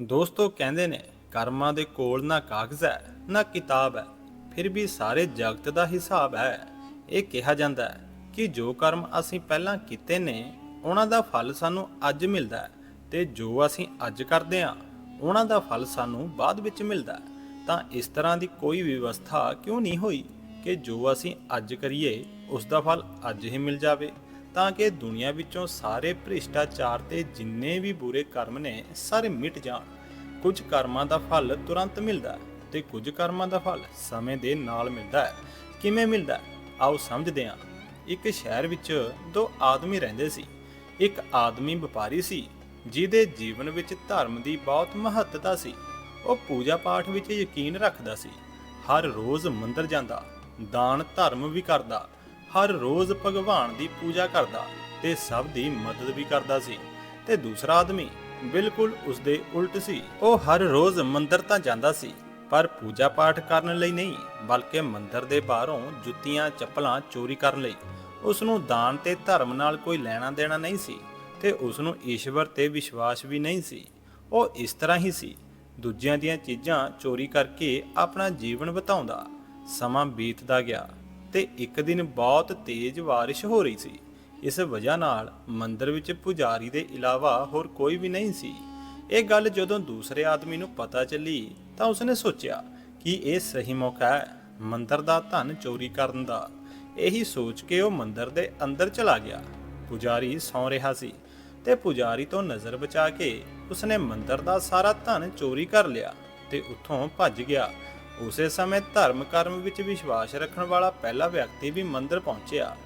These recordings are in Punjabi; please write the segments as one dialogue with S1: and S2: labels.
S1: ਦੋਸਤੋ ਕਹਿੰਦੇ ਨੇ, ਕਰਮਾਂ ਦੇ ਕੋਲ ਨਾ ਕਾਗਜ਼ ਹੈ, ਨਾ ਕਿਤਾਬ ਹੈ, ਫਿਰ ਵੀ ਸਾਰੇ ਜਗਤ ਦਾ ਹਿਸਾਬ ਹੈ। ਇਹ ਕਿਹਾ ਜਾਂਦਾ ਹੈ ਕਿ ਜੋ ਕਰਮ ਅਸੀਂ ਪਹਿਲਾਂ ਕੀਤੇ ਨੇ, ਉਹਨਾਂ ਦਾ ਫਲ ਸਾਨੂੰ ਅੱਜ ਮਿਲਦਾ ਹੈ ਤੇ ਜੋ ਅਸੀਂ ਅੱਜ ਕਰਦੇ ਹਾਂ, ਉਹਨਾਂ ਦਾ ਫਲ ਸਾਨੂੰ ਬਾਅਦ ਵਿੱਚ ਮਿਲਦਾ ਹੈ। ਤਾਂ ਇਸ ਤਰ੍ਹਾਂ ਦੀ ਕੋਈ ਵਿਵਸਥਾ ਕਿਉਂ ਨਹੀਂ ਹੋਈ ਕਿ ਜੋ ਅਸੀਂ ਅੱਜ ਕਰੀਏ, ਉਸ ਦਾ ਫਲ ਅੱਜ ਹੀ ਮਿਲ ਜਾਵੇ? ਤਾਂ ਕਿ ਦੁਨੀਆ ਵਿੱਚੋਂ ਸਾਰੇ ਭ੍ਰਿਸ਼ਟਾਚਾਰ ਤੇ ਜਿੰਨੇ ਵੀ ਬੁਰੇ ਕਰਮ ਨੇ, ਸਾਰੇ ਮਿਟ ਜਾਣ। ਕੁਝ ਕਰਮਾਂ ਦਾ ਫਲ ਤੁਰੰਤ ਮਿਲਦਾ ਹੈ ਤੇ ਕੁਝ ਕਰਮਾਂ ਦਾ ਫਲ ਸਮੇਂ ਦੇ ਨਾਲ ਮਿਲਦਾ ਹੈ। ਕਿਵੇਂ ਮਿਲਦਾ ਆਓ ਸਮਝਦੇ ਹਾਂ। ਇੱਕ ਸ਼ਹਿਰ ਵਿੱਚ ਦੋ ਆਦਮੀ ਰਹਿੰਦੇ ਸੀ। ਇੱਕ ਆਦਮੀ ਵਪਾਰੀ ਸੀ, ਜਿਹਦੇ ਜੀਵਨ ਵਿੱਚ ਧਰਮ ਦੀ ਬਹੁਤ ਮਹੱਤਤਾ ਸੀ। ਉਹ ਪੂਜਾ ਪਾਠ ਵਿੱਚ ਯਕੀਨ ਰੱਖਦਾ ਸੀ। ਹਰ ਰੋਜ਼ ਮੰਦਰ ਜਾਂਦਾ, ਦਾਨ ਧਰਮ ਵੀ ਕਰਦਾ। ਹਰ ਰੋਜ਼ ਭਗਵਾਨ ਦੀ ਪੂਜਾ ਕਰਦਾ ਤੇ ਸਭ ਦੀ ਮਦਦ ਵੀ ਕਰਦਾ ਸੀ। ਤੇ ਦੂਸਰਾ ਆਦਮੀ ਬਿਲਕੁਲ ਉਸ ਦੇ ਉਲਟ ਸੀ। ਉਹ ਹਰ ਰੋਜ਼ ਮੰਦਰ ਤਾਂ ਜਾਂਦਾ ਸੀ, ਪਰ ਪੂਜਾ ਪਾਠ ਕਰਨ ਲਈ ਨਹੀਂ, ਬਲਕਿ ਮੰਦਰ ਦੇ ਬਾਹਰੋਂ ਜੁੱਤੀਆਂ, ਚੱਪਲਾਂ ਚੋਰੀ ਕਰਨ ਲਈ। ਉਸ ਨੂੰ ਦਾਨ ਤੇ ਧਰਮ ਨਾਲ ਕੋਈ ਲੈਣਾ ਦੇਣਾ ਨਹੀਂ ਸੀ ਤੇ ਉਸ ਨੂੰ ਈਸ਼ਵਰ ਤੇ ਵਿਸ਼ਵਾਸ ਵੀ ਨਹੀਂ ਸੀ। ਉਹ ਇਸ ਤਰ੍ਹਾਂ ਹੀ ਸੀ। ਦੂਜਿਆਂ ਦੀਆਂ ਚੀਜ਼ਾਂ ਚੋਰੀ ਕਰਕੇ ਆਪਣਾ ਜੀਵਨ ਬਿਤਾਉਂਦਾ। ਸਮਾਂ ਬੀਤਦਾ ਗਿਆ। ਤੇ ਇੱਕ ਦਿਨ ਬਹੁਤ ਤੇਜ਼ ਬਾਰਿਸ਼ ਹੋ ਰਹੀ ਸੀ। ਇਸ ਵਜ੍ਹਾ ਨਾਲ ਮੰਦਰ ਵਿੱਚ ਪੁਜਾਰੀ ਦੇ ਇਲਾਵਾ ਹੋਰ ਕੋਈ ਵੀ ਨਹੀਂ ਸੀ। ਇਹ ਗੱਲ ਜਦੋਂ ਦੂਸਰੇ ਆਦਮੀ ਨੂੰ ਪਤਾ ਚੱਲੀ ਤਾਂ ਉਸਨੇ ਸੋਚਿਆ ਕਿ ਇਹ ਸਹੀ ਮੌਕਾ ਹੈ ਮੰਦਰ ਦਾ ਧਨ ਚੋਰੀ ਕਰਨ ਦਾ। ਇਹੀ ਸੋਚ ਕੇ ਉਹ ਮੰਦਰ ਦੇ ਅੰਦਰ ਚਲਾ ਗਿਆ। ਪੁਜਾਰੀ ਸੌਂ ਰਿਹਾ ਸੀ ਤੇ ਪੁਜਾਰੀ ਤੋਂ ਨਜ਼ਰ ਬਚਾ ਕੇ ਉਸਨੇ ਮੰਦਰ ਦਾ ਸਾਰਾ ਧਨ ਚੋਰੀ ਕਰ ਲਿਆ ਤੇ ਉੱਥੋਂ ਭੱਜ ਗਿਆ। ਉਸੇ ਸਮੇਂ ਧਰਮ ਕਰਮ ਵਿੱਚ ਵਿਸ਼ਵਾਸ ਰੱਖਣ ਵਾਲਾ ਪਹਿਲਾ ਵਿਅਕਤੀ ਵੀ ਮੰਦਰ ਪਹੁੰਚਿਆ।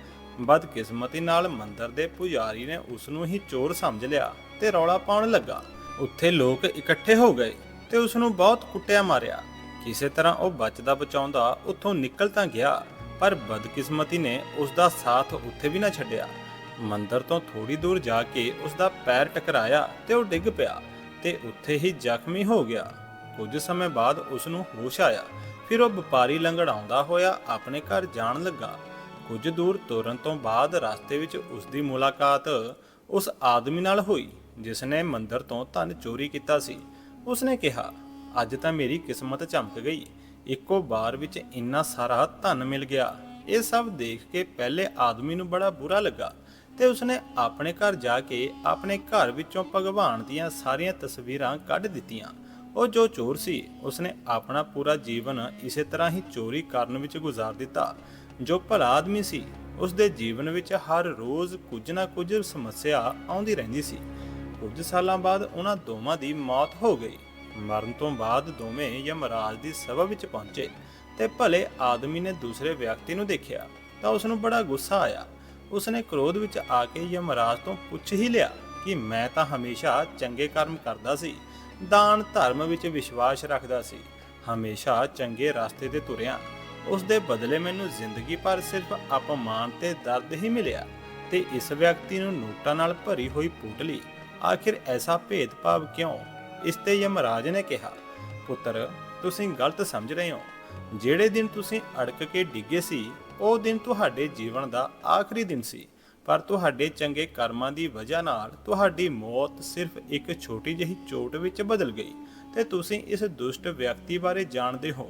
S1: ਬਦਕਿਸਮਤੀ ਨਾਲ ਮੰਦਰ ਦੇ ਪੁਜਾਰੀ ਨੇ ਉਸ ਨੂੰ ਹੀ ਚੋਰ ਸਮਝ ਲਿਆ ਤੇ ਰੌਲਾ ਪਾਉਣ ਲੱਗਾ। ਉੱਥੇ ਲੋਕ ਇਕੱਠੇ ਹੋ ਗਏ ਤੇ ਉਸ ਨੂੰ ਬਹੁਤ ਕੁੱਟਿਆ ਮਾਰਿਆ। ਕਿਸੇ ਤਰ੍ਹਾਂ ਉਹ ਬਚਦਾ ਬਚਾਉਂਦਾ ਉੱਥੋਂ ਨਿਕਲ ਤਾਂ ਗਿਆ, ਪਰ ਬਦਕਿਸਮਤੀ ਨੇ ਉਸ ਦਾ ਸਾਥ ਉੱਥੇ ਵੀ ਨਾ ਛੱਡਿਆ। ਮੰਦਰ ਤੋਂ ਥੋੜੀ ਦੂਰ ਜਾ ਕੇ ਉਸ ਦਾ ਪੈਰ ਟਕਰਾਇਆ ਤੇ ਉਹ ਡਿੱਗ ਪਿਆ ਤੇ ਉੱਥੇ ਹੀ ਜ਼ਖਮੀ ਹੋ ਗਿਆ। ਕੁਝ ਸਮੇਂ ਬਾਅਦ ਉਸ ਨੂੰ ਹੋਸ਼ ਆਇਆ। ਫਿਰ ਉਹ ਵਪਾਰੀ ਲੰਗੜਾਉਂਦਾ ਹੋਇਆ ਆਪਣੇ ਘਰ ਜਾਣ ਲੱਗਾ। ਕੁਝ ਦੂਰ ਤੁਰਨ ਤੋਂ ਬਾਅਦ ਰਸਤੇ ਵਿੱਚ ਉਸ ਦੀ ਮੁਲਾਕਾਤ ਉਸ ਆਦਮੀ ਨਾਲ ਹੋਈ ਜਿਸ ਨੇ ਮੰਦਰ ਤੋਂ ਧਨ ਚੋਰੀ ਕੀਤਾ ਸੀ। ਉਸ ਨੇ ਕਿਹਾ, ਅੱਜ ਤਾਂ ਮੇਰੀ ਕਿਸਮਤ ਚਮਕ ਗਈ। ਇੱਕੋ ਵਾਰ ਵਿੱਚ ਇੰਨਾ ਸਾਰਾ ਧਨ ਮਿਲ ਗਿਆ। ਇਹ ਸਭ ਦੇਖ ਕੇ ਪਹਿਲੇ ਆਦਮੀ ਨੂੰ ਬੜਾ ਬੁਰਾ ਲੱਗਾ ਤੇ ਉਸਨੇ ਆਪਣੇ ਘਰ ਜਾ ਕੇ ਆਪਣੇ ਘਰ ਵਿੱਚੋਂ ਭਗਵਾਨ ਦੀਆਂ ਸਾਰੀਆਂ ਤਸਵੀਰਾਂ ਕੱਢ ਦਿੱਤੀਆਂ। ਉਹ ਜੋ ਚੋਰ ਸੀ, ਉਸਨੇ ਆਪਣਾ ਪੂਰਾ ਜੀਵਨ ਇਸੇ ਤਰ੍ਹਾਂ ਹੀ ਚੋਰੀ ਕਰਨ ਵਿੱਚ ਗੁਜ਼ਾਰ ਦਿੱਤਾ। ਜੋ ਭਲਾ ਆਦਮੀ ਸੀ, ਉਸਦੇ ਜੀਵਨ ਵਿੱਚ ਹਰ ਰੋਜ਼ ਕੁਝ ਨਾ ਕੁਝ ਸਮੱਸਿਆ ਆਉਂਦੀ ਰਹਿੰਦੀ ਸੀ। ਕੁਝ ਸਾਲਾਂ ਬਾਅਦ ਉਹਨਾਂ ਦੋਵਾਂ ਦੀ ਮੌਤ ਹੋ ਗਈ। ਮਰਨ ਤੋਂ ਬਾਅਦ ਦੋਵੇਂ ਯਮਰਾਜ ਦੀ ਸਭਾ ਵਿੱਚ ਪਹੁੰਚੇ ਤੇ ਭਲੇ ਆਦਮੀ ਨੇ ਦੂਸਰੇ ਵਿਅਕਤੀ ਨੂੰ ਦੇਖਿਆ ਤਾਂ ਉਸ ਨੂੰ ਬੜਾ ਗੁੱਸਾ ਆਇਆ। ਉਸਨੇ ਕ੍ਰੋਧ ਵਿੱਚ ਆ ਕੇ ਯਮਰਾਜ ਤੋਂ ਪੁੱਛ ਹੀ ਲਿਆ ਕਿ ਮੈਂ ਤਾਂ ਹਮੇਸ਼ਾ ਚੰਗੇ ਕਰਮ ਕਰਦਾ ਸੀ। ਦਾਨ ਧਰਮ ਵਿੱਚ ਵਿਸ਼ਵਾਸ ਰੱਖਦਾ ਸੀ। ਹਮੇਸ਼ਾ ਚੰਗੇ ਰਸਤੇ ਤੇ ਤੁਰਿਆ। ਉਸ ਦੇ ਬਦਲੇ ਮੈਨੂੰ ਜ਼ਿੰਦਗੀ ਭਰ ਸਿਰਫ ਅਪਮਾਨ ਤੇ ਦਰਦ ਹੀ ਮਿਲਿਆ ਤੇ ਇਸ ਵਿਅਕਤੀ ਨੂੰ ਨੋਟਾਂ ਨਾਲ ਭਰੀ ਹੋਈ ਪੂਟਲੀ ਆਖਿਰ ਐਸਾ ਭੇਦਭਾਵ ਕਿਉਂ? ਇਸ ਤੇ ਯਮਰਾਜ ਨੇ ਕਿਹਾ, ਪੁੱਤਰ, ਤੁਸੀਂ ਗਲਤ ਸਮਝ ਰਹੇ ਹੋ। ਜਿਹੜੇ ਦਿਨ ਤੁਸੀਂ ਅੜਕ ਕੇ ਡਿੱਗੇ ਸੀ, ਉਹ ਦਿਨ ਤੁਹਾਡੇ ਜੀਵਨ ਦਾ ਆਖਰੀ ਦਿਨ ਸੀ। ਪਰ ਤੁਹਾਡੇ ਚੰਗੇ ਕਰਮਾਂ ਦੀ ਵਜ੍ਹਾ ਨਾਲ ਤੁਹਾਡੀ ਮੌਤ ਸਿਰਫ ਇੱਕ ਛੋਟੀ ਜਿਹੀ ਚੋਟ ਵਿੱਚ ਬਦਲ ਗਈ ਤੇ ਤੁਸੀਂ ਇਸ ਦੁਸ਼ਟ ਵਿਅਕਤੀ ਬਾਰੇ ਜਾਣਦੇ ਹੋ।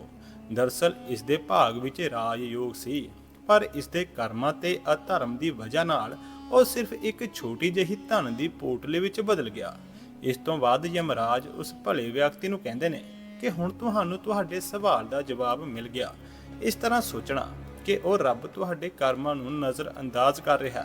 S1: ਦਰਸਲ ਇਸ ਦੇ ਭਾਗ ਵਿੱਚ ਰਾਜਯੋਗ ਸੀ, ਪਰ ਇਸ ਦੇ ਕਰਮਾਂ ਤੇ ਅਧਰਮ ਦੀ ਵਜ੍ਹਾ ਨਾਲ ਉਹ ਸਿਰਫ ਇੱਕ ਛੋਟੀ ਜਿਹੀ ਧਨ ਦੀ ਪੋਟਲੇ ਵਿੱਚ ਬਦਲ ਗਿਆ। ਇਸ ਤੋਂ ਬਾਅਦ ਯਮਰਾਜ ਉਸ ਭਲੇ ਵਿਅਕਤੀ ਨੂੰ ਕਹਿੰਦੇ ਨੇ ਕਿ ਹੁਣ ਤੁਹਾਨੂੰ ਤੁਹਾਡੇ ਸਵਾਲ ਦਾ ਜਵਾਬ ਮਿਲ ਗਿਆ। ਇਸ ਤਰ੍ਹਾਂ ਸੋਚਣਾ ਕਿ ਉਹ ਰੱਬ ਤੁਹਾਡੇ ਕਰਮਾਂ ਨੂੰ ਨਜ਼ਰ ਅੰਦਾਜ਼ ਕਰ ਰਿਹਾ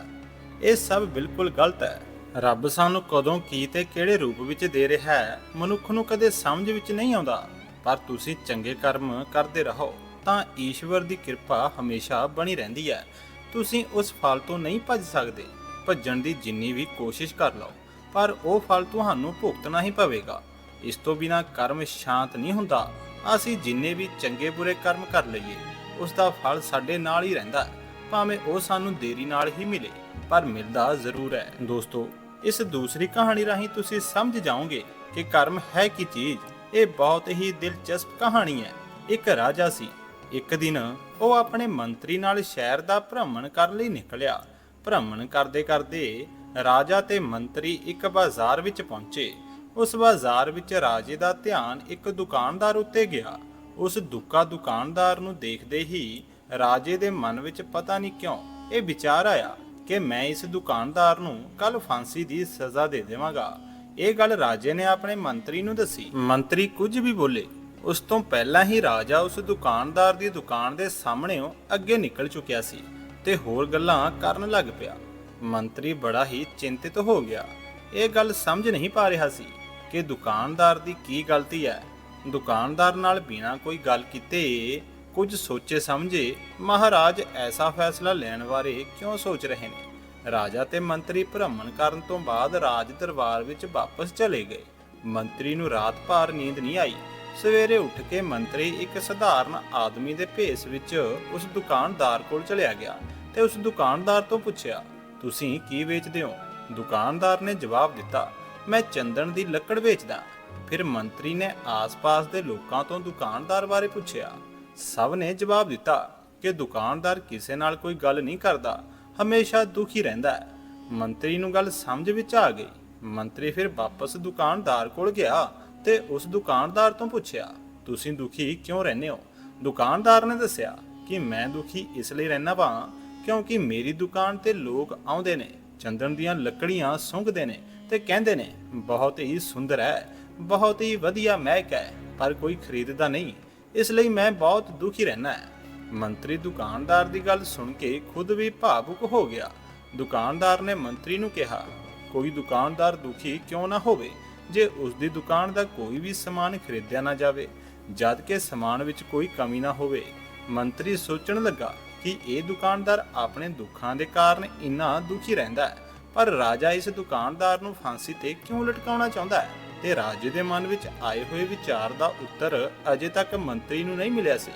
S1: ਇਹ ਸਭ ਬਿਲਕੁਲ ਗਲਤ ਹੈ। ਰੱਬ ਸਾਨੂੰ ਕਦੋਂ ਕੀ ਤੇ ਕਿਹੜੇ ਰੂਪ ਵਿੱਚ ਦੇ ਰਿਹਾ ਹੈ, ਮਨੁੱਖ ਨੂੰ ਕਦੇ ਸਮਝ ਵਿੱਚ ਨਹੀਂ ਆਉਂਦਾ। ਪਰ ਤੁਸੀਂ ਚੰਗੇ ਕਰਮ ਕਰਦੇ ਰਹੋ, ਤਾਂ ਈਸ਼ਵਰ ਦੀ ਕਿਰਪਾ ਹਮੇਸ਼ਾ ਬਣੀ ਰਹਿੰਦੀ ਹੈ। ਤੁਸੀਂ ਉਸ ਫਲ ਤੋਂ ਨਹੀਂ ਭੱਜ ਸਕਦੇ। ਭੱਜਣ ਦੀ ਜਿੰਨੀ ਵੀ ਕੋਸ਼ਿਸ਼ ਕਰ ਲਓ, ਪਰ ਉਹ ਫਲ ਤੁਹਾਨੂੰ ਭੁਗਤਣਾ ਹੀ ਪਵੇਗਾ। ਇਸ ਤੋਂ ਬਿਨਾ ਕਰਮ ਸ਼ਾਂਤ ਨਹੀਂ ਹੁੰਦਾ। ਅਸੀਂ ਜਿੰਨੇ ਵੀ ਚੰਗੇ ਬੁਰੇ ਕਰਮ ਕਰ ਲਈਏ ਉਸ ਦਾ ਫਲ ਸਾਡੇ ਨਾਲ ਹੀ ਰਹਿੰਦਾ ਭਾਵੇਂ ਉਹ ਸਾਨੂੰ ਦੇਰੀ ਨਾਲ ਹੀ ਮਿਲੇ, ਪਰ ਮਿਲਦਾ ਜ਼ਰੂਰ ਹੈ। ਦੋਸਤੋ, ਇਸ ਦੂਸਰੀ ਕਹਾਣੀ ਰਾਹੀਂ ਤੁਸੀਂ ਸਮਝ ਜਾਓਗੇ ਕਿ ਕਰਮ ਹੈ ਕੀ ਚੀਜ਼। ਇਹ ਬਹੁਤ ਹੀ ਦਿਲਚਸਪ ਕਹਾਣੀ ਹੈ। ਇੱਕ ਰਾਜਾ ਸੀ। ਇੱਕ ਦਿਨ ਉਹ ਆਪਣੇ ਮੰਤਰੀ ਨਾਲ ਸ਼ਹਿਰ ਦਾ ਭ੍ਰਮਣ ਕਰਨ ਲਈ ਨਿਕਲਿਆ। ਭ੍ਰਮਣ ਕਰਦੇ ਕਰਦੇ ਰਾਜਾ ਤੇ ਮੰਤਰੀ ਇੱਕ ਬਾਜ਼ਾਰ ਵਿੱਚ ਪਹੁੰਚੇ। ਉਸ ਬਾਜ਼ਾਰ ਵਿੱਚ ਰਾਜੇ ਦਾ ਧਿਆਨ ਇੱਕ ਦੁਕਾਨਦਾਰ ਉੱਤੇ ਗਿਆ। ਉਸ ਦੁੱਕਾ ਦੁਕਾਨਦਾਰ ਨੂੰ ਦੇਖਦੇ ਹੀ ਰਾਜੇ ਦੇ ਮਨ ਵਿੱਚ ਪਤਾ ਨਹੀਂ ਕਿਉਂ ਇਹ ਵਿਚਾਰ ਆਇਆ ਕਿ ਮੈਂ ਇਸ ਦੁਕਾਨਦਾਰ ਨੂੰ ਕੱਲ ਫਾਂਸੀ ਦੀ ਸਜ਼ਾ ਦੇ ਦੇਵਾਂਗਾ। ਇਹ ਗੱਲ ਰਾਜੇ ਨੇ ਆਪਣੇ ਮੰਤਰੀ ਨੂੰ ਦੱਸੀ। ਮੰਤਰੀ ਕੁਝ ਵੀ ਬੋਲੇ, ਉਸ ਤੋਂ ਪਹਿਲਾਂ ਹੀ ਰਾਜਾ ਉਸ ਦੁਕਾਨਦਾਰ ਦੀ ਦੁਕਾਨ ਦੇ ਸਾਹਮਣੇੋਂ ਅੱਗੇ ਨਿਕਲ ਚੁੱਕਿਆ ਸੀ ਤੇ ਹੋਰ ਗੱਲਾਂ ਕਰਨ ਲੱਗ ਪਿਆ। ਮੰਤਰੀ ਬੜਾ ਹੀ ਚਿੰਤਿਤ ਹੋ ਗਿਆ। ਇਹ ਗੱਲ ਸਮਝ ਨਹੀਂ ਪਾ ਰਿਹਾ ਸੀ ਕਿ ਦੁਕਾਨਦਾਰ ਦੀ ਕੀ ਗਲਤੀ ਹੈ। ਦੁਕਾਨਦਾਰ ਨਾਲ ਬਿਨਾਂ ਕੋਈ ਗੱਲ ਕੀਤੇ ਕੁਝ ਸੋਚੇ ਸਮਝੇ, ਮਹਾਰਾਜ ਐਸਾ ਫੈਸਲਾ ਲੈਣ ਬਾਰੇ ਕਿਉਂ ਸੋਚ ਰਹੇ ਨੇ? ਰਾਜਾ ਤੇ ਮੰਤਰੀ ਭ੍ਰਮਣ ਕਰਨ ਤੋਂ ਬਾਅਦ ਰਾਜ ਦਰਬਾਰ ਵਿੱਚ ਵਾਪਸ ਚਲੇ ਗਏ। ਮੰਤਰੀ ਨੂੰ ਰਾਤ ਭਰ ਨੀਂਦ ਨਹੀਂ ਆਈ। ਸਵੇਰੇ ਉੱਠ ਕੇ ਮੰਤਰੀ ਇੱਕ ਸਧਾਰਨ ਆਦਮੀ ਦੇ ਭੇਸ ਵਿੱਚ ਉਸ ਦੁਕਾਨਦਾਰ ਕੋਲ ਚਲਿਆ ਗਿਆ ਤੇ ਉਸ ਦੁਕਾਨਦਾਰ ਤੋਂ ਪੁੱਛਿਆ, ਤੁਸੀਂ ਕੀ ਵੇਚਦੇ ਹੋ? ਦੁਕਾਨਦਾਰ ਨੇ ਜਵਾਬ ਦਿੱਤਾ, ਮੈਂ ਚੰਦਨ ਦੀ ਲੱਕੜ ਵੇਚਦਾ। ਫਿਰ ਮੰਤਰੀ ਨੇ ਆਸ-ਪਾਸ ਦੇ ਲੋਕਾਂ ਤੋਂ ਦੁਕਾਨਦਾਰ ਬਾਰੇ ਪੁੱਛਿਆ। ਸਭ ਨੇ ਜਵਾਬ ਦਿੱਤਾ ਕਿ ਦੁਕਾਨਦਾਰ ਕਿਸੇ ਨਾਲ ਕੋਈ ਗੱਲ ਨਹੀਂ ਕਰਦਾ, ਹਮੇਸ਼ਾ ਦੁਖੀ ਰਹਿੰਦਾ ਹੈ। ਮੰਤਰੀ ਨੂੰ ਗੱਲ ਸਮਝ ਵਿੱਚ ਆ ਗਈ। ਮੰਤਰੀ ਫਿਰ ਵਾਪਸ ਦੁਕਾਨਦਾਰ ਕੋਲ ਗਿਆ ਤੇ ਉਸ ਦੁਕਾਨਦਾਰ ਤੋਂ ਪੁੱਛਿਆ, ਤੁਸੀਂ ਦੁਖੀ ਕਿਉਂ ਰਹਿੰਦੇ ਹੋ? ਦੁਕਾਨਦਾਰ ਨੇ ਦੱਸਿਆ ਕਿ ਮੈਂ ਦੁਖੀ ਇਸ ਲਈ ਰਹਿਣਾ ਵਾਂ ਕਿਉਂਕਿ ਮੇਰੀ ਦੁਕਾਨ ਤੇ ਲੋਕ ਆਉਂਦੇ ਨੇ, ਚੰਦਨ ਦੀਆਂ ਲੱਕੜੀਆਂ ਸੁੰਘਦੇ ਨੇ ਤੇ ਕਹਿੰਦੇ ਨੇ, ਬਹੁਤ ਹੀ ਸੁੰਦਰ ਹੈ ਬਹੁਤ ਹੀ ਵਧੀਆ ਮਹਿਕ ਹੈ, ਪਰ ਕੋਈ ਖਰੀਦਦਾ ਨਹੀਂ। ਇਸ ਲਈ ਮੈਂ ਬਹੁਤ ਦੁਖੀ ਰਹਿਣਾ ਹੈ। ਮੰਤਰੀ ਦੁਕਾਨਦਾਰ ਦੀ ਗੱਲ ਸੁਣ ਕੇ ਖੁਦ ਵੀ ਭਾਵੁਕ ਹੋ ਗਿਆ। ਦੁਕਾਨਦਾਰ ਨੇ ਮੰਤਰੀ ਨੂੰ ਕਿਹਾ, ਕੋਈ ਦੁਕਾਨਦਾਰ ਦੁਖੀ ਕਿਉਂ ਨਾ ਹੋਵੇ? ਜੇ ਉਸ ਦੀ ਦੁਕਾਨ ਦਾ ਕੋਈ ਵੀ ਸਮਾਨ ਖਰੀਦਿਆ ਨਾ ਜਾਵੇ, ਜਦ ਕਿ ਸਮਾਨ ਵਿੱਚ ਕੋਈ ਕਮੀ ਨਾ ਹੋਵੇ। ਮੰਤਰੀ ਸੋਚਣ ਲੱਗਾ ਕਿ ਇਹ ਦੁਕਾਨਦਾਰ ਆਪਣੇ ਦੁੱਖਾਂ ਦੇ ਕਾਰਨ ਇੰਨਾ ਦੁਖੀ ਰਹਿੰਦਾ ਹੈ, ਪਰ ਰਾਜਾ ਇਸ ਦੁਕਾਨਦਾਰ ਨੂੰ ਫਾਂਸੀ ਤੇ ਕਿਉਂ ਲਟਕਾਉਣਾ ਚਾਹੁੰਦਾ ਹੈ? ਤੇ ਰਾਜੇ ਦੇ ਮਨ ਵਿੱਚ ਆਏ ਹੋਏ ਵਿਚਾਰ ਦਾ ਉੱਤਰ ਅਜੇ ਤੱਕ ਮੰਤਰੀ ਨੂੰ ਨਹੀਂ ਮਿਲਿਆ ਸੀ।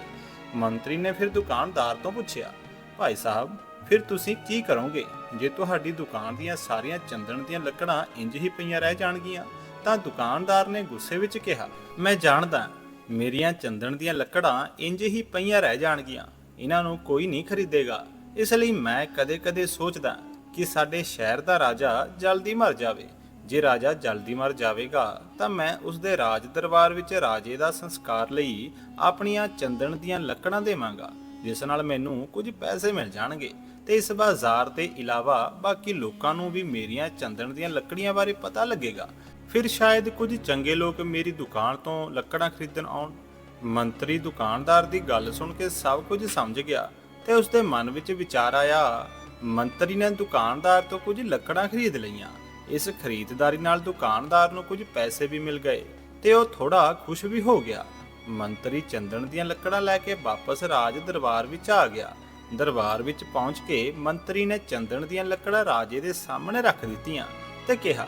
S1: ਮੰਤਰੀ ਨੇ ਫਿਰ ਦੁਕਾਨਦਾਰ ਤੋਂ ਪੁੱਛਿਆ, ਭਾਈ ਸਾਹਿਬ, ਫਿਰ ਤੁਸੀਂ ਕੀ ਕਰੋਗੇ? ਜੇ ਤੁਹਾਡੀ ਦੁਕਾਨ ਦੀਆਂ ਸਾਰੀਆਂ ਚੰਦਨ ਦੀਆਂ ਲੱਕੜਾਂ ਇੰਜ ਹੀ ਪਈਆਂ ਰਹਿ ਜਾਣਗੀਆਂ, ਤਾਂ ਦੁਕਾਨਦਾਰ ਨੇ ਗੁੱਸੇ ਵਿੱਚ ਕਿਹਾ, ਮੈਂ ਜਾਣਦਾ, ਮੇਰੀਆਂ ਚੰਦਨ ਦੀਆਂ ਲੱਕੜਾਂ ਇੰਜ ਹੀ ਪਈਆਂ ਰਹਿ ਜਾਣਗੀਆਂ, ਇਹਨਾਂ ਨੂੰ ਕੋਈ ਨਹੀਂ ਖਰੀਦੇਗਾ। ਇਸ ਲਈ ਮੈਂ ਕਦੇ-ਕਦੇ ਸੋਚਦਾ ਕਿ ਸਾਡੇ ਸ਼ਹਿਰ ਦਾ ਰਾਜਾ ਜਲਦੀ ਮਰ ਜਾਵੇ। ਜੇ ਰਾਜਾ ਜਲਦੀ ਮਰ ਜਾਵੇਗਾ, ਤਾਂ ਮੈਂ ਉਸ ਦੇ ਰਾਜ ਦਰਬਾਰ ਵਿੱਚ ਰਾਜੇ ਦਾ ਸੰਸਕਾਰ ਲਈ ਆਪਣੀਆਂ ਚੰਦਨ ਦੀਆਂ ਲੱਕੜਾਂ ਦੇਵਾਂਗਾ, ਜਿਸ ਨਾਲ ਮੈਨੂੰ ਕੁਝ ਪੈਸੇ ਮਿਲ ਜਾਣਗੇ। ਤੇ ਇਸ ਬਾਜ਼ਾਰ ਦੇ ਇਲਾਵਾ ਬਾਕੀ ਲੋਕਾਂ ਨੂੰ ਵੀ ਮੇਰੀਆਂ ਚੰਦਨ ਦੀਆਂ ਲੱਕੜੀਆਂ ਬਾਰੇ ਪਤਾ ਲੱਗੇਗਾ। ਫਿਰ ਸ਼ਾਇਦ ਕੁਝ ਚੰਗੇ ਲੋਕ ਮੇਰੀ ਦੁਕਾਨ ਤੋਂ ਲੱਕੜਾਂ ਖਰੀਦਣ ਆਉਣ। ਮੰਤਰੀ ਦੁਕਾਨਦਾਰ ਦੀ ਗੱਲ ਸੁਣ ਕੇ ਸਭ ਕੁਝ ਸਮਝ ਗਿਆ ਤੇ ਉਸ ਦੇ ਮਨ ਵਿੱਚ ਵਿਚਾਰ ਆਇਆ, ਮੰਤਰੀ ਨੇ ਦੁਕਾਨਦਾਰ ਤੋਂ ਕੁਝ ਲੱਕੜਾਂ ਖਰੀਦ ਲਈਆਂ। ਇਸ ਖਰੀਦਦਾਰੀ ਨਾਲ ਦੁਕਾਨਦਾਰ ਨੂੰ ਕੁਝ ਪੈਸੇ ਵੀ ਮਿਲ ਗਏ ਤੇ ਉਹ ਥੋੜਾ ਖੁਸ਼ ਵੀ ਹੋ ਗਿਆ। ਮੰਤਰੀ ਚੰਦਨ ਦੀਆਂ ਲੱਕੜਾਂ ਲੈ ਕੇ ਵਾਪਸ ਰਾਜ ਦਰਬਾਰ ਵਿੱਚ ਆ ਗਿਆ। ਦਰਬਾਰ ਵਿੱਚ ਪਹੁੰਚ ਕੇ ਮੰਤਰੀ ਨੇ ਚੰਦਨ ਦੀਆਂ ਲੱਕੜਾਂ ਰਾਜੇ ਦੇ ਸਾਹਮਣੇ ਰੱਖ ਦਿੱਤੀਆਂ ਤੇ ਕਿਹਾ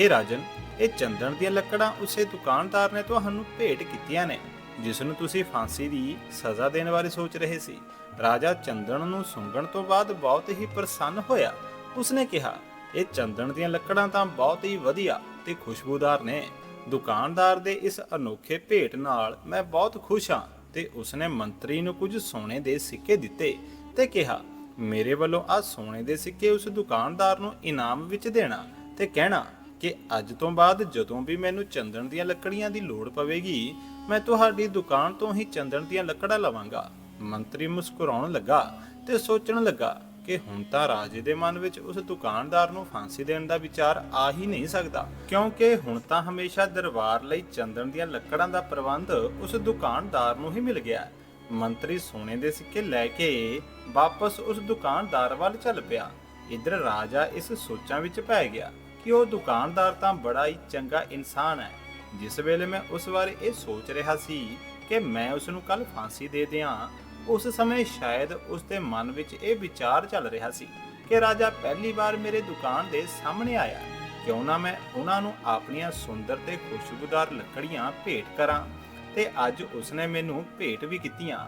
S1: हे ਰਾਜਨ, ਇਹ ਚੰਦਨ ਦੀਆਂ ਲੱਕੜਾਂ ਉਸੇ ਦੁਕਾਨਦਾਰ ਨੇ ਤੁਹਾਨੂੰ ਭੇਟ ਕੀਤੀਆਂ ਨੇ, ਜਿਸ ਨੂੰ ਤੁਸੀਂ ਫਾਂਸੀ ਦੀ ਸਜ਼ਾ ਦੇਣ ਬਾਰੇ ਸੋਚ ਰਹੇ ਸੀ। ਰਾਜਾ ਚੰਦਨ ਨੂੰ ਸੁੰਘਣ ਤੋਂ ਬਾਅਦ ਬਹੁਤ ਹੀ ਪ੍ਰਸੰਨ ਹੋਇਆ। ਉਸਨੇ ਕਿਹਾ ਇਹ ਚੰਦਨ ਦੀਆਂ ਲੱਕੜਾਂ ਤਾਂ ਬਹੁਤ ਹੀ ਵਧੀਆ ਤੇ ਖੁਸ਼ਬੂਦਾਰ ਨੇ। ਦੁਕਾਨਦਾਰ ਦੇ ਇਸ ਅਨੋਖੇ ਭੇਟ ਨਾਲ ਮੈਂ ਬਹੁਤ ਖੁਸ਼ ਹਾਂ ਤੇ ਉਸਨੇ ਮੰਤਰੀ ਨੂੰ ਕੁਝ ਸੋਨੇ ਦੇ ਸਿੱਕੇ ਦਿੱਤੇ ਤੇ ਕਿਹਾ, ਮੇਰੇ ਵੱਲੋਂ ਆ ਸੋਨੇ ਦੇ ਸਿੱਕੇ ਉਸ ਦੁਕਾਨਦਾਰ ਨੂੰ ਇਨਾਮ ਵਿੱਚ ਦੇਣਾ ਤੇ ਕਹਿਣਾ ਕਿ ਅੱਜ ਤੋਂ ਬਾਅਦ ਜਦੋਂ ਵੀ ਮੈਨੂੰ ਚੰਦਨ ਦੀਆਂ ਲੱਕੜੀਆਂ ਦੀ ਲੋੜ ਪਵੇਗੀ, ਮੈਂ ਤੁਹਾਡੀ ਦੁਕਾਨ ਤੋਂ ਹੀ ਚੰਦਨ ਦੀਆਂ ਲੱਕੜਾਂ ਲਵਾਂਗਾ। ਮੰਤਰੀ ਮੁਸਕਰਾਉਣ ਲੱਗਾ ਤੇ ਸੋਚਣ ਲੱਗਾ ਕਿ ਹੁਣ ਤਾਂ ਰਾਜੇ ਦੇ ਮਨ ਵਿੱਚ ਉਸ ਦੁਕਾਨਦਾਰ ਨੂੰ ਫਾਂਸੀ ਦੇਣ ਦਾ ਵਿਚਾਰ ਆ ਹੀ ਨਹੀਂ ਸਕਦਾ। ਕਿਉਂਕਿ ਹੁਣ ਤਾਂ ਹਮੇਸ਼ਾ ਦਰਬਾਰ ਲਈ ਚੰਦਨ ਦੀਆਂ ਲੱਕੜਾਂ ਦਾ ਪ੍ਰਬੰਧ ਉਸ ਦੁਕਾਨਦਾਰ ਨੂੰ ਹੀ ਮਿਲ ਗਿਆ ਮੰਤਰੀ ਸੋਨੇ ਦੇ ਸਿੱਕੇ ਲੈ ਕੇ ਵਾਪਸ ਉਸ ਦੁਕਾਨਦਾਰ ਵੱਲ ਚੱਲ ਪਿਆ। ਇਧਰ ਰਾਜਾ ਇਸ ਸੋਚਾਂ ਵਿੱਚ ਪੈ ਗਿਆ ਕਿ ਉਹ ਦੁਕਾਨਦਾਰ ਤਾਂ ਬੜਾ ਹੀ ਚੰਗਾ ਇਨਸਾਨ ਹੈ। ਜਿਸ ਵੇਲੇ ਮੈਂ ਉਸ ਬਾਰੇ ਇਹ ਸੋਚ ਰਿਹਾ ਸੀ ਕਿ ਮੈਂ ਉਸ ਨੂੰ ਕੱਲ ਫਾਂਸੀ ਦੇ ਦਿਆਂ ਉਸ ਸਮੇਂ ਸ਼ਾਇਦ ਉਸ ਦੇ ਮਨ ਵਿੱਚ ਇਹ ਵਿਚਾਰ ਚੱਲ ਰਿਹਾ ਸੀ ਕਿ ਰਾਜਾ ਪਹਿਲੀ ਵਾਰ ਮੇਰੇ ਦੁਕਾਨ ਦੇ ਸਾਹਮਣੇ ਆਇਆ। ਕਿਉਂ ਨਾ ਮੈਂ ਉਹਨਾਂ ਨੂੰ ਆਪਣੀਆਂ ਸੁੰਦਰ ਤੇ ਖੁਸ਼ਬੂਦਾਰ ਲੱਕੜੀਆਂ ਭੇਟ ਕਰਾਂ ਤੇ ਅੱਜ ਉਸਨੇ ਮੈਨੂੰ ਭੇਟ ਵੀ ਕੀਤੀਆਂ।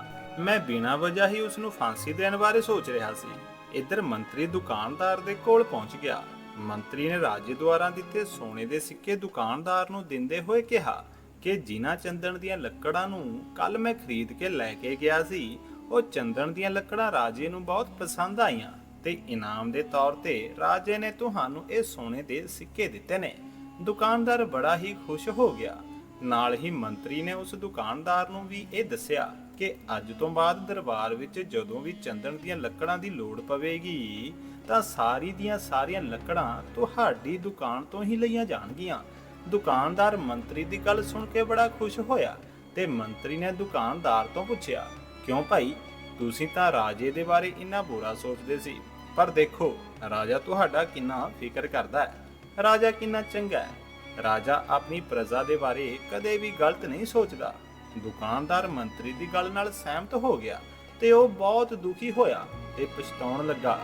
S1: ਮੈਂ ਬਿਨਾਂ ਵਜ੍ਹਾ ਹੀ ਉਸ ਨੂੰ ਫਾਂਸੀ ਦੇਣ ਬਾਰੇ ਸੋਚ ਰਿਹਾ ਸੀ। ਇੱਧਰ ਮੰਤਰੀ ਦੁਕਾਨਦਾਰ ਦੇ ਕੋਲ ਪਹੁੰਚ ਗਿਆ। ਮੰਤਰੀ ਨੇ ਰਾਜੇ ਦੁਆਰਾ ਦਿੱਤੇ ਸੋਨੇ ਦੇ ਸਿੱਕੇ ਦੁਕਾਨਦਾਰ ਨੂੰ ਦਿੰਦੇ ਹੋਏ ਕਿਹਾ ਕਿ ਜਿਨ੍ਹਾਂ ਚੰਦਨ ਦੀਆਂ ਲੱਕੜਾਂ ਨੂੰ ਕੱਲ ਮੈਂ ਖਰੀਦ ਕੇ ਲੈ ਕੇ ਗਿਆ ਸੀ, ਉਹ ਚੰਦਨ ਦੀਆਂ ਲੱਕੜਾਂ ਰਾਜੇ ਨੂੰ ਬਹੁਤ ਪਸੰਦ ਆਈਆਂ ਤੇ ਇਨਾਮ ਦੇ ਤੌਰ ਤੇ ਰਾਜੇ ਨੇ ਤੁਹਾਨੂੰ ਇਹ ਸੋਨੇ ਦੇ ਸਿੱਕੇ ਦਿੱਤੇ ਨੇ। ਦੁਕਾਨਦਾਰ ਬੜਾ ਹੀ ਖੁਸ਼ ਹੋ ਗਿਆ। ਨਾਲ ਹੀ ਮੰਤਰੀ ਨੇ ਉਸ ਦੁਕਾਨਦਾਰ ਨੂੰ ਵੀ ਇਹ ਦੱਸਿਆ ਕਿ ਅੱਜ ਤੋਂ ਬਾਅਦ ਦਰਬਾਰ ਵਿੱਚ ਜਦੋਂ ਵੀ ਚੰਦਨ ਦੀਆਂ ਲੱਕੜਾਂ ਦੀ ਲੋੜ ਪਵੇਗੀ, ਤਾਂ ਸਾਰੀ ਦੀਆਂ ਸਾਰੀਆਂ ਲੱਕੜਾਂ ਤੁਹਾਡੀ ਦੁਕਾਨ ਤੋਂ ਹੀ ਲਈਆਂ ਜਾਣਗੀਆਂ। ਦੁਕਾਨਦਾਰ ਮੰਤਰੀ ਦੀ ਗੱਲ ਸੁਣ ਕੇ ਬੜਾ ਖੁਸ਼ ਹੋਇਆ ਤੇ ਮੰਤਰੀ ਨੇ ਦੁਕਾਨਦਾਰ ਤੋਂ ਪੁੱਛਿਆ, ਕਿਉਂ ਭਾਈ? ਤੁਸੀਂ ਤਾਂ ਰਾਜੇ ਦੇ ਬਾਰੇ ਇੰਨਾ ਬੁਰਾ ਸੋਚਦੇ ਸੀ। ਪਰ ਦੇਖੋ, ਰਾਜਾ ਤੁਹਾਡਾ ਕਿੰਨਾ ਫਿਕਰ ਕਰਦਾ ਹੈ। ਰਾਜਾ ਕਿੰਨਾ ਚੰਗਾ ਹੈ। ਰਾਜਾ ਆਪਣੀ ਪ੍ਰਜਾ ਦੇ ਬਾਰੇ ਕਦੇ ਵੀ ਗਲਤ ਨਹੀਂ ਸੋਚਦਾ। ਦੁਕਾਨਦਾਰ ਮੰਤਰੀ ਦੀ ਗੱਲ ਨਾਲ ਸਹਿਮਤ ਹੋ ਗਿਆ ਤੇ ਉਹ ਬਹੁਤ ਦੁਖੀ ਹੋਇਆ ਤੇ ਪਛਤਾਉਣ ਲੱਗਾ।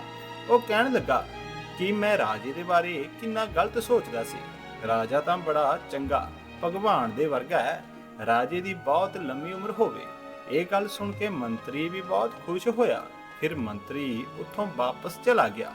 S1: ਉਹ ਕਹਿਣ ਲੱਗਾ ਕਿ ਮੈਂ ਰਾਜੇ ਦੇ ਬਾਰੇ ਕਿੰਨਾ ਗਲਤ ਸੋਚਦਾ ਸੀ। ਰਾਜਾ ਤਾਂ ਬੜਾ ਚੰਗਾ, ਭਗਵਾਨ ਦੇ ਵਰਗਾ ਹੈ। ਰਾਜੇ ਦੀ ਬਹੁਤ ਲੰਮੀ ਉਮਰ ਹੋਵੇ। ਇਹ ਗੱਲ ਸੁਣ ਕੇ ਮੰਤਰੀ ਵੀ ਬਹੁਤ ਖੁਸ਼ ਹੋਇਆ। ਫਿਰ ਮੰਤਰੀ ਉੱਥੋਂ ਵਾਪਸ ਚਲਾ ਗਿਆ।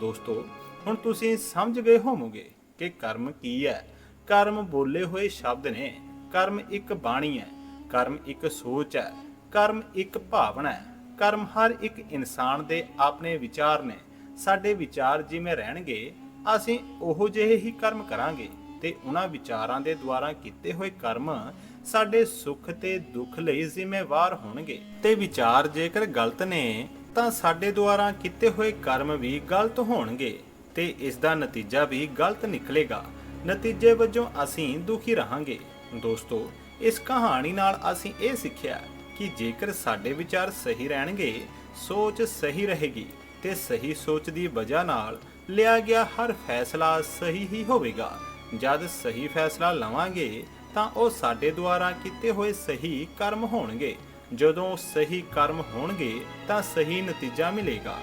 S1: ਦੋਸਤੋ, ਹੁਣ ਤੁਸੀਂ ਸਮਝ ਗਏ ਹੋਵੋਗੇ ਕਿ ਕਰਮ ਕੀ ਹੈ। ਕਰਮ ਬੋਲੇ ਹੋਏ ਸ਼ਬਦ ਨੇ। ਕਰਮ ਇੱਕ ਬਾਣੀ ਹੈ। ਕਰਮ ਇੱਕ ਸੋਚ ਹੈ। ਕਰਮ ਇੱਕ ਭਾਵਨਾ ਹੈ। ਕਰਮ ਹਰ ਇੱਕ ਇਨਸਾਨ ਦੇ ਆਪਣੇ ਵਿਚਾਰ ਨੇ। ਸਾਡੇ ਵਿਚਾਰ ਜਿਵੇਂ ਰਹਿਣਗੇ ਅਸੀਂ ਉਹੋ ਜਿਹੇ ਹੀ ਕਰਮ ਕਰਾਂਗੇ ਤੇ ਉਹਨਾਂ ਵਿਚਾਰਾਂ ਦੇ ਦੁਆਰਾ ਕੀਤੇ ਹੋਏ ਕਰਮ ਸਾਡੇ ਸੁੱਖ ਤੇ ਦੁੱਖ ਲਈ ਜ਼ਿੰਮੇਵਾਰ ਹੋਣਗੇ। ਤੇ ਵਿਚਾਰ ਜੇਕਰ ਗਲਤ ਨੇ, ਤਾਂ ਸਾਡੇ ਦੁਆਰਾ ਕੀਤੇ ਹੋਏ ਕਰਮ ਵੀ ਗਲਤ ਹੋਣਗੇ ਤੇ ਇਸ ਦਾ ਨਤੀਜਾ ਵੀ ਗਲਤ ਨਿਕਲੇਗਾ। ਨਤੀਜੇ ਵਜੋਂ ਅਸੀਂ ਦੁਖੀ ਰਹਾਂਗੇ। ਦੋਸਤੋ, ਇਸ ਕਹਾਣੀ ਨਾਲ ਅਸੀਂ ਇਹ ਸਿੱਖਿਆ ਕਿ ਜੇਕਰ ਸਾਡੇ ਵਿਚਾਰ ਸਹੀ ਰਹਿਣਗੇ, ਸੋਚ ਸਹੀ ਰਹੇਗੀ। ਤੇ ਸਹੀ ਸੋਚ ਦੀ ਵਜ੍ਹਾ ਨਾਲ ਲਿਆ ਗਿਆ ਹਰ ਫੈਸਲਾ ਸਹੀ ਹੀ ਹੋਵੇਗਾ। ਜਦ ਸਹੀ ਫੈਸਲਾ ਲਵਾਂਗੇ, ਤਾਂ ਉਹ ਸਾਡੇ ਦੁਆਰਾ ਕੀਤੇ ਹੋਏ ਸਹੀ ਕਰਮ ਹੋਣਗੇ। ਜਦੋਂ ਸਹੀ ਕਰਮ ਹੋਣਗੇ, ਤਾਂ ਸਹੀ ਨਤੀਜਾ ਮਿਲੇਗਾ।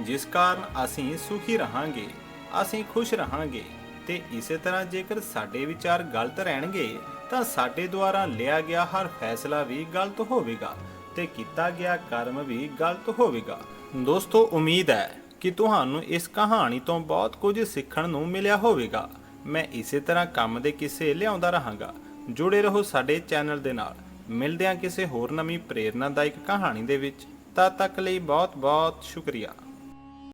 S1: ਜਿਸ ਕਾਰਨ ਅਸੀਂ ਸੁਖੀ ਰਹਾਂਗੇ, ਅਸੀਂ ਖੁਸ਼ ਰਹਾਂਗੇ, ਤੇ ਇਸੇ ਤਰ੍ਹਾਂ ਜੇਕਰ ਸਾਡੇ ਵਿਚਾਰ ਗਲਤ ਰਹਿਣਗੇ, ਤਾਂ ਸਾਡੇ ਦੁਆਰਾ ਲਿਆ ਗਿਆ ਹਰ ਫੈਸਲਾ ਵੀ ਗਲਤ ਹੋਵੇਗਾ ਤੇ ਕੀਤਾ ਗਿਆ ਕਰਮ ਵੀ ਗਲਤ ਹੋਵੇਗਾ। ਦੋਸਤੋ, ਉਮੀਦ ਹੈ ਕਿ ਤੁਹਾਨੂੰ ਇਸ ਕਹਾਣੀ ਤੋਂ ਬਹੁਤ ਕੁਝ ਸਿੱਖਣ ਨੂੰ ਮਿਲਿਆ ਹੋਵੇਗਾ। ਮੈਂ ਇਸੇ ਤਰ੍ਹਾਂ ਕੰਮ ਦੇ ਕਿੱਸੇ ਲਿਆਉਂਦਾ ਰਹਾਂਗਾ। ਜੁੜੇ ਰਹੋ ਸਾਡੇ ਚੈਨਲ ਦੇ ਨਾਲ। ਮਿਲਦੇ ਹਾਂ ਕਿਸੇ ਹੋਰ ਨਵੀਂ ਪ੍ਰੇਰਨਾਦਾਇਕ ਕਹਾਣੀ ਦੇ ਵਿੱਚ। ਤਦ ਤੱਕ ਲਈ ਬਹੁਤ ਬਹੁਤ ਸ਼ੁਕਰੀਆ।